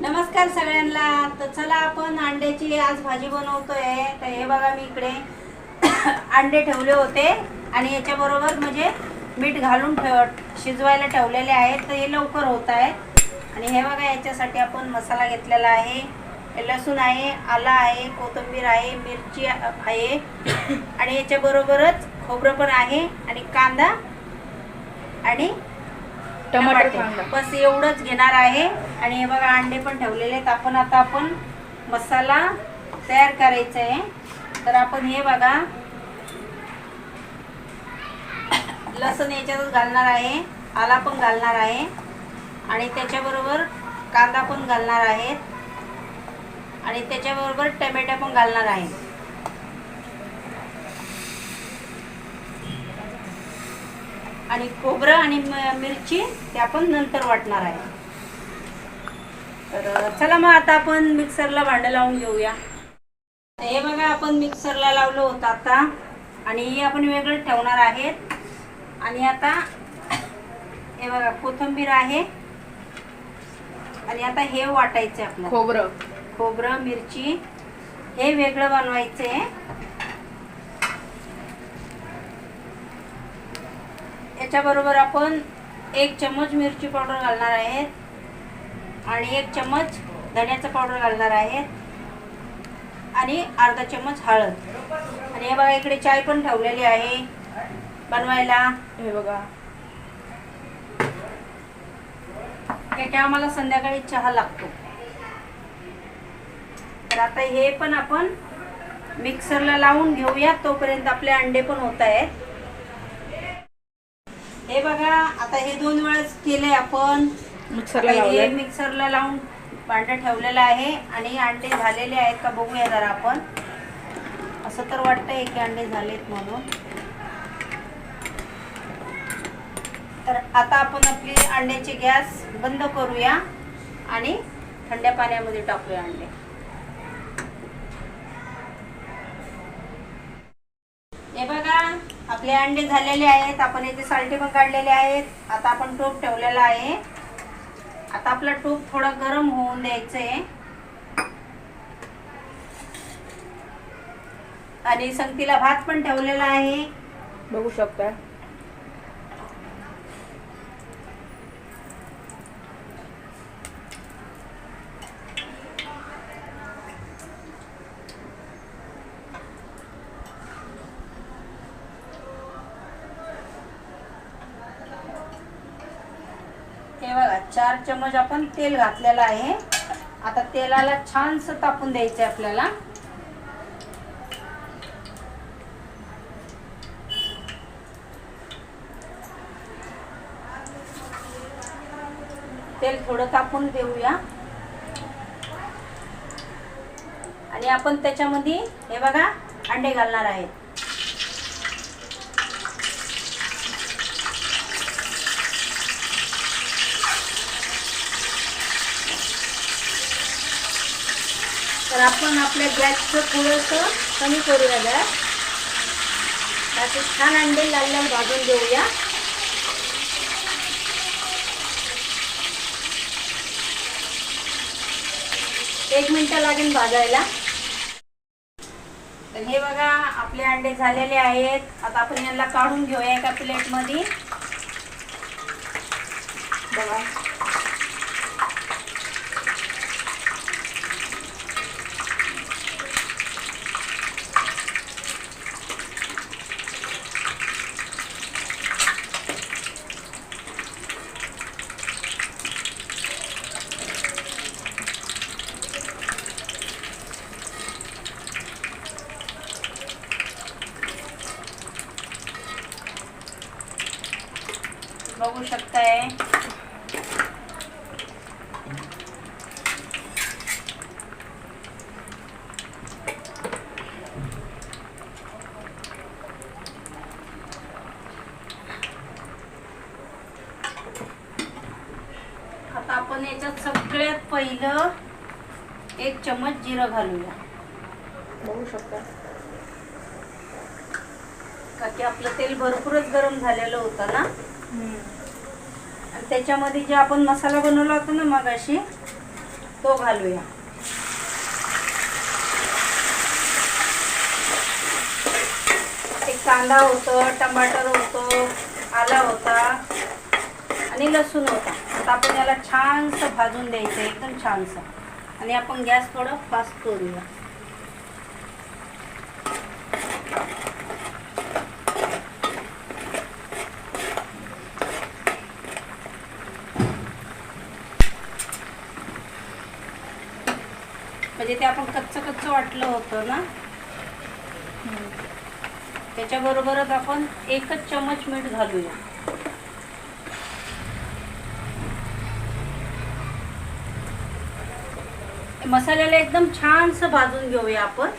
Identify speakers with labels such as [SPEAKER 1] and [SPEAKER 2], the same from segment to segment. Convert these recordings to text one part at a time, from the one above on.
[SPEAKER 1] नमस्कार सगळ्यांना. तर चला आपण अंड्याची आज भाजी बनवतोय. तर हे बघा मी इकडे अंडे ठेवले होते. आणि याच्याबरोबर म्हणजे मीठ घालून ठेव शिजवायला ठेवलेले आहेत. तर हे लवकर होत आहेत. आणि हे बघा याच्यासाठी आपण मसाला घेतलेला आहे. लसूण आहे आला आहे कोथिंबीर आहे मिरची आहे. आणि याच्याबरोबरच खोबरं पण आहे आणि कांदा आणि
[SPEAKER 2] टमाटर. कांदा.
[SPEAKER 1] बस एवढंच घेणार आहे. आणि हे बघा अंडे पण ठेवलेले आहेत. आपण आता आपण मसाला तयार करायचा आहे. तर आपण हे बघा लसण याच्यातच घालणार आहे. आला पण घालणार आहे. आणि त्याच्याबरोबर कांदा पण घालणार आहेत. आणि त्याच्याबरोबर टमॅटो पण घालणार आहे. आणि खोबरं आणि मिरची ते आपण नंतर वाटणार आहे. तर चला मग आता आपण मिक्सरला भांडं लावून घेऊया. हे बघा आपण मिक्सरला लावलं होतं आता. आणि हे आपण वेगळं ठेवणार आहेत. आणि आता हे बघा कोथिंबीर आहे. आणि आता हे वाटायचं आपलं
[SPEAKER 2] खोबरं.
[SPEAKER 1] खोबरं मिरची हे वेगळं बनवायचं आहे याच्याबरोबर आपण एक चमच मिरची पावडर घालणार आहेत आणि एक चमच धण्याचा पावडर घालणार आहेत आणि अर्धा चमच हळद. आणि हे बघा इकडे चाय पण ठेवलेली आहे बनवायला.
[SPEAKER 2] हे बघा.
[SPEAKER 1] त्याच्या आम्हाला संध्याकाळी चहा लागतो. तर आता हे पण आपण मिक्सरला लावून घेऊया. तोपर्यंत आपले अंडे पण होत आहेत. हे बघा आता हे दोन वेळेस केले आपण.
[SPEAKER 2] मिक्सरला
[SPEAKER 1] हे लावून भांडं ठेवलेलं आहे आणि अंडे झालेले आहेत का बघूया जरा आपण. असं तर वाटतंय की अंडे झालेत म्हणून. तर आता आपण आपली अंड्याची गॅस बंद करूया आणि थंड्या पाण्यामध्ये टाकूया अंडे. आपले अंडे झालेले आहेत आपण याचे सालटे पण काढलेले आहेत. आता आपण टोप ठेवलेला आहे. आता आपला टोप थोडं गरम होऊन द्यायचं. आहे आणि संगतीला भात पण ठेवलेला आहे.
[SPEAKER 2] बघू शकता.
[SPEAKER 1] हे बघा चार चमच आपण तेल घातलेलं आहे. आता तेलाला छानस तापून द्यायचं आहे आपल्याला. तेल थोडं तापून देऊया आणि आपण त्याच्यामध्ये हे बघा अंडे घालणार आहेत तर आपण आपल्या गॅसचं थोडंसं कमी करूया गॅस. त्याचे छान अंडे लाल लाल भाजून देऊया एक मिनिट लागेल भाजायला. तर हे बघा आपले अंडे झालेले आहेत. आता आपण यांना काढून घेऊया एका प्लेटमध्ये. बघा शकताय आता आपण याच्यात सगळ्यात पहिलं एक चमच जिरं घालूया.
[SPEAKER 2] बघू शकता.
[SPEAKER 1] का की आपलं तेल भरपूरच गरम झालेलं होतं ना? आणि त्याच्यामध्ये जे आपण मसाला बनवला होता ना मगाशी तो घालूया. एक कांदा होतं टमाटर होतं आला होता आणि लसूण होता. आता आपण याला छानसं भाजून द्यायचं एकदम छानसं. आणि आपण गॅस थोडं फास्ट करूया. म्हणजे ते आपण कच्चं कच्चं वाटलं होतं ना? त्याच्याबरोबरच आपण एकच चमच मीठ घालूया. मसाल्याला एकदम छानसं भाजून घेऊया आपण.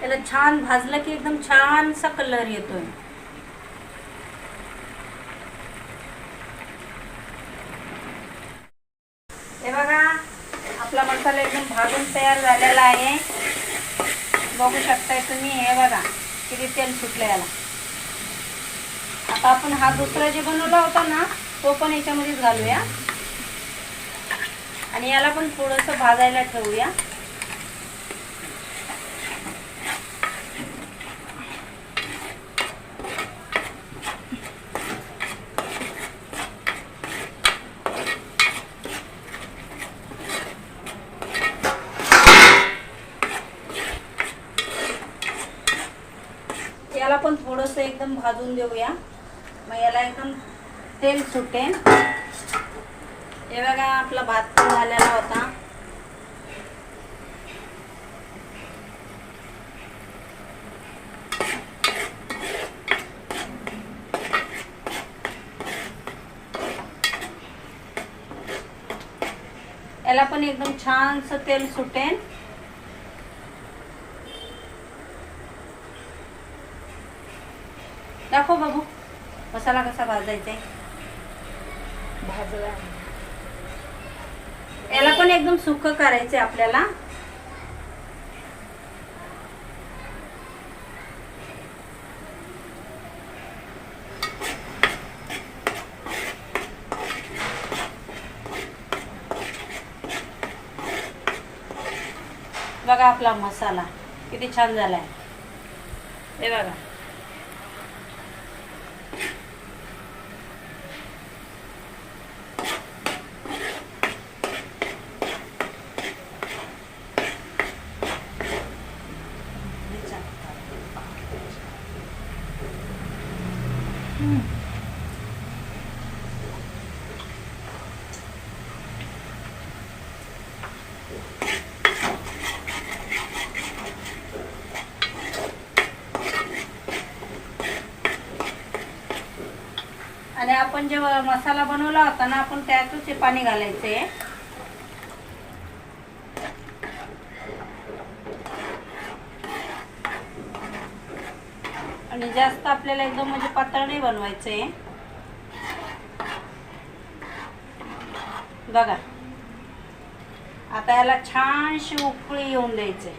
[SPEAKER 1] त्याला छान भाजलं की एकदम छानसा कलर येतोय हे बघा आपला मसाला एकदम भाजून तयार झालेला आहे. बघू शकताय तुम्ही हे बघा किती तेल सुटलं याला. आता आपण हा दुसरा जे बनवला होता ना तो पण याच्यामध्येच घालूया. आणि याला पण थोडंसं भाजायला ठेवूया याला पण थोडंसं एकदम भाजून देऊया. मग याला एकदम तेल सुटे हे बघा आपला भात पण झालेला होता. याला पण एकदम छानसं तेल सुटेल दाखव बाबू. मसाला कसा भाजायचा
[SPEAKER 2] भाजला.
[SPEAKER 1] याला पण एकदम सुकं करायचंय आपल्याला. बघा आपला मसाला किती छान झालाय. हे बघा आणि आपण जेव्हा मसाला बनवला होता ना आपण त्यातच ते पाणी घालायचे. आणि जास्त आपल्याला एकदम म्हणजे पातळ नाही बनवायचंय बघा. आता याला छानशी उकळी येऊन द्यायचंय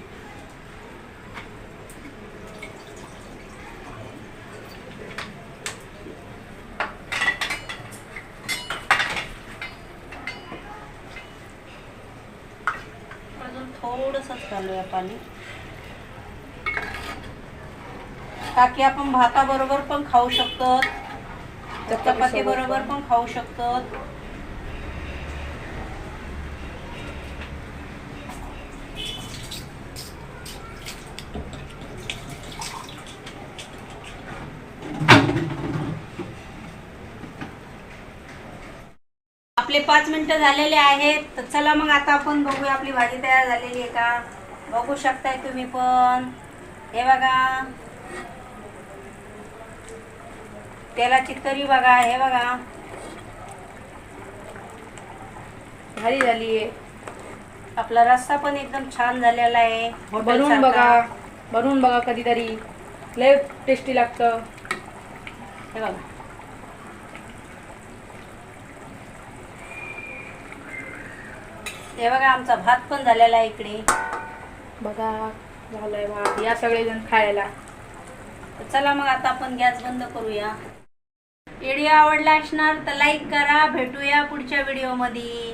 [SPEAKER 1] थोडंसंच घालूया पाणी ताकी आपण भाताबरोबर पण खाऊ शकतो चपाती बरोबर पण. खाऊ शकतो आपले पाच मिनिटं झालेले आहेत. तर चला मग आता आपण बघूया आपली भाजी तयार झालेली आहे का? बघू शकताय तुम्ही पण. हे बघा. तेलाची तरी बघा हे बघा.
[SPEAKER 2] भारी झाली आहे.
[SPEAKER 1] आपला रस्सा पण एकदम छान झालेला आहे.
[SPEAKER 2] बनवून. बघा. बनवून बघा कधीतरी. लय टेस्टी लागतं.
[SPEAKER 1] हे बघा. हे बघा आमचा भात पण झालेला आहे इकडे.
[SPEAKER 2] बघा झालंय भात. या सगळेजण खायला.
[SPEAKER 1] चला मग आता आपण गॅस बंद करूया. व्हिडिओ आवडला असणार तर लाईक करा. भेटूया पुढच्या व्हिडिओमध्ये.